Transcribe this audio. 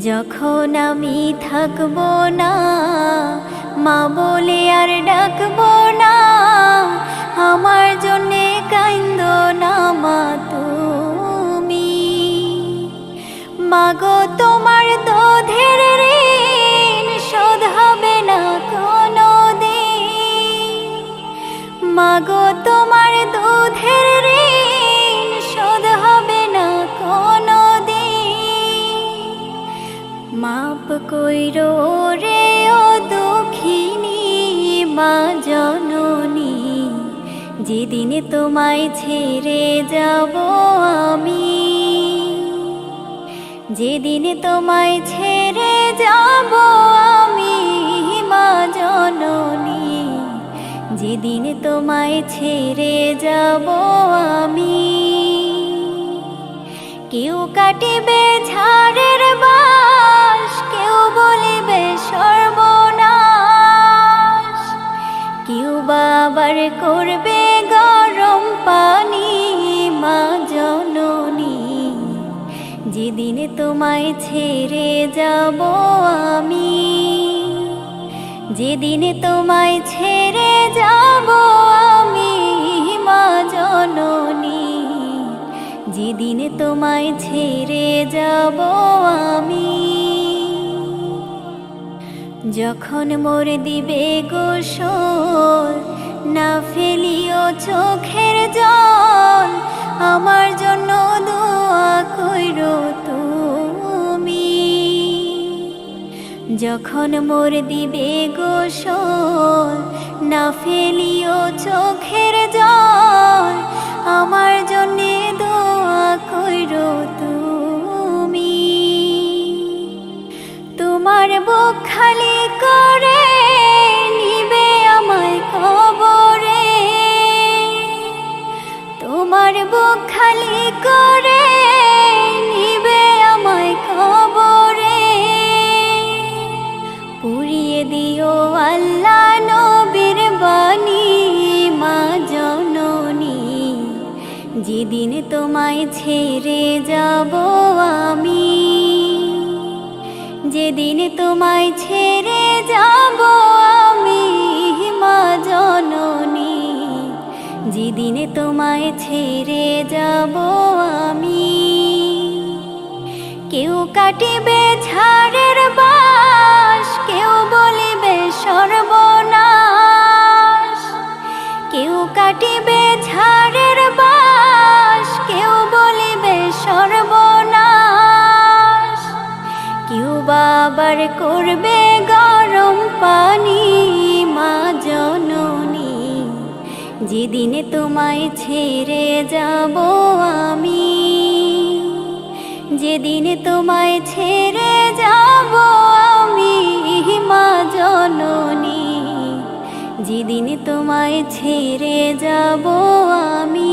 যখন আমি থাকব না মা বলে আর ডাকবো কইরো মা জননী, যেদিনে তোমায় ছেড়ে যাব আমি, যেদিনে তোমায় ছেড়ে যাব আমি মা জননী, যেদিনে তোমায় ছেড়ে যাব আমি। কেউ কাটিবে ঝাড়ের সর্বনাশ। কেউ বাবার করবে গরম পানি, মা জননী। যেদিনে তোমায় ছেড়ে যাব আমি, যেদিনে তোমায় ছেড়ে যাব আমি, মা জননী। যেদিনে তোমায় ছেড়ে যাব যখন মোর দিবে গোসল, না ফেলিও চোখের জল, আমার জন্য দোয়া কইর তুমি। যখন মোর দিবে গোসল, না ফেলিও চোখের জল যেদিন তোমায় ছেড়ে যাব আমি। যেদিন তোমায় ছেড়ে যাব আমি, মা জননী। যেদিন তোমায় ছেড়ে যাব আমি। কেউ কাটিবে ঝাড়ের বাস, কেউ বলিবে সর্বনাশ। কেউ কাটিবে ঝাড়ের বাস সর্বনাশ। কেউ বাবার করবে গরম পানি, মা জননী। যেদিনে তোমায় ছেড়ে যাব আমি, যেদিনে তোমায় ছেড়ে যাব আমি, মা জননী। যেদিনে তোমায় ছেড়ে যাব আমি